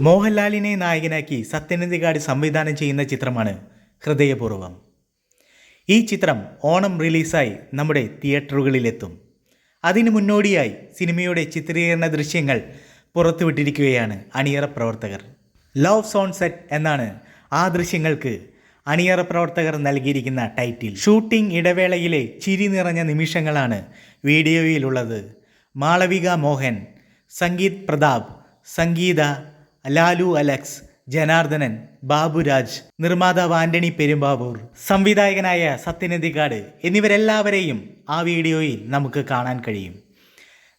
മോഹൻലാലിനെ നായകനാക്കി സത്യനന്ദികാട് സംവിധാനം ചെയ്യുന്ന ചിത്രമാണ് ഹൃദയപൂർവം. ഈ ചിത്രം ഓണം റിലീസായി നമ്മുടെ തിയേറ്ററുകളിലെത്തും. അതിനു മുന്നോടിയായി സിനിമയുടെ ചിത്രീകരണ ദൃശ്യങ്ങൾ പുറത്തുവിട്ടിരിക്കുകയാണ് അണിയറ പ്രവർത്തകർ. ലവ് സോൺ സെറ്റ് എന്നാണ് ആ ദൃശ്യങ്ങൾക്ക് അണിയറ പ്രവർത്തകർ നൽകിയിരിക്കുന്ന ടൈറ്റിൽ. ഷൂട്ടിംഗ് ഇടവേളയിലെ ചിരി നിറഞ്ഞ നിമിഷങ്ങളാണ് വീഡിയോയിലുള്ളത്. മാളവിക മോഹൻ സംഗീത് പ്രതാപ് സംഗീത ലാലു അലക്സ് ജനാർദ്ദനൻ ബാബുരാജ് നിർമ്മാതാവ് ആന്റണി പെരുമ്പാവൂർ സംവിധായകനായ സത്യനന്ദിക്കാട് എന്നിവരെല്ലാവരെയും ആ വീഡിയോയിൽ നമുക്ക് കാണാൻ കഴിയും.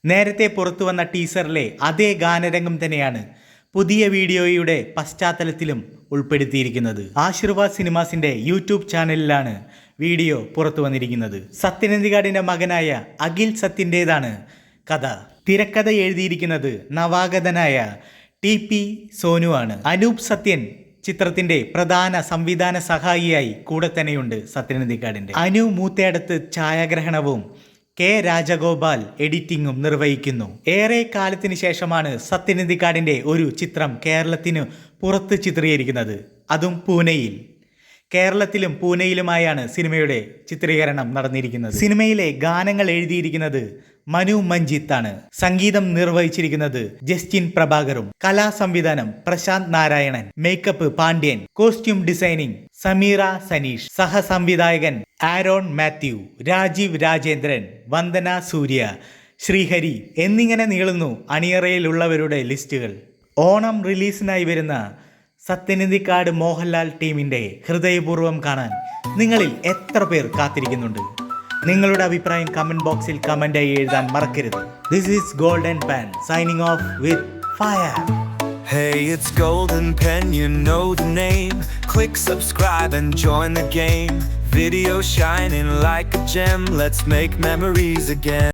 നേരത്തെ പുറത്തു വന്ന ടീസറിലെ അതേ ഗാനരംഗം തന്നെയാണ് പുതിയ വീഡിയോയുടെ പശ്ചാത്തലത്തിലും ഉൾപ്പെടുത്തിയിരിക്കുന്നത്. ആശീർവാദ് സിനിമാസിന്റെ യൂട്യൂബ് ചാനലിലാണ് വീഡിയോ പുറത്തു വന്നിരിക്കുന്നത്. സത്യനന്ദികാടിന്റെ മകനായ അഖിൽ സത്യന്റേതാണ് കഥ. തിരക്കഥ എഴുതിയിരിക്കുന്നത് നവാഗതനായ ടി പി സോനുവാണ് അനൂപ് സത്യൻ ചിത്രത്തിന്റെ പ്രധാന സംവിധാന സഹായിയായി കൂടെ തന്നെയുണ്ട് സത്യനന്ദിക്കാടിന്റെ അനു മൂത്തേടത്ത് ഛായാഗ്രഹണവും കെ രാജഗോപാൽ എഡിറ്റിംഗും നിർവഹിക്കുന്നു. ഏറെ കാലത്തിന് ശേഷമാണ് സത്യനന്ദിക്കാടിന്റെ ഒരു ചിത്രം കേരളത്തിന് പുറത്ത് ചിത്രീകരിക്കുന്നത്. അതും പൂനെയിൽ. കേരളത്തിലും പൂനെയിലുമായാണ് സിനിമയുടെ ചിത്രീകരണം നടന്നിരിക്കുന്നത്. സിനിമയിലെ ഗാനങ്ങൾ എഴുതിയിരിക്കുന്നത് മനു മഞ്ജിത്താണ്. സംഗീതം നിർവഹിച്ചിരിക്കുന്നത് ജസ്റ്റിൻ പ്രഭാകറും. കലാ സംവിധാനം Prashanth Narayanan. Makeup Pandian. Costume designing Sameera Saneesh. സഹസംവിധായകൻ Aaron Mathew. Rajeev Rajendran. Vandana Surya. Sreehari. എന്നിങ്ങനെ നീളുന്നു അണിയറയിലുള്ളവരുടെ ലിസ്റ്റുകൾ. ഓണം റിലീസിനായി വരുന്ന സത്യനിധിക്കാട് മോഹൻലാൽ ടീമിന്റെ ഹൃദയപൂർവം കാണാൻ നിങ്ങളിൽ എത്ര പേർ കാത്തിരിക്കുന്നുണ്ട് നിങ്ങളുടെ അഭിപ്രായം കമന്റ് ബോക്സിൽ കമന്റായി എഴുതാൻ മറക്കരുത് this is golden pan signing off with fire Hey, it's Golden Pen, you know the name. Click subscribe and join the game. Video shining like a gem, let's make memories again.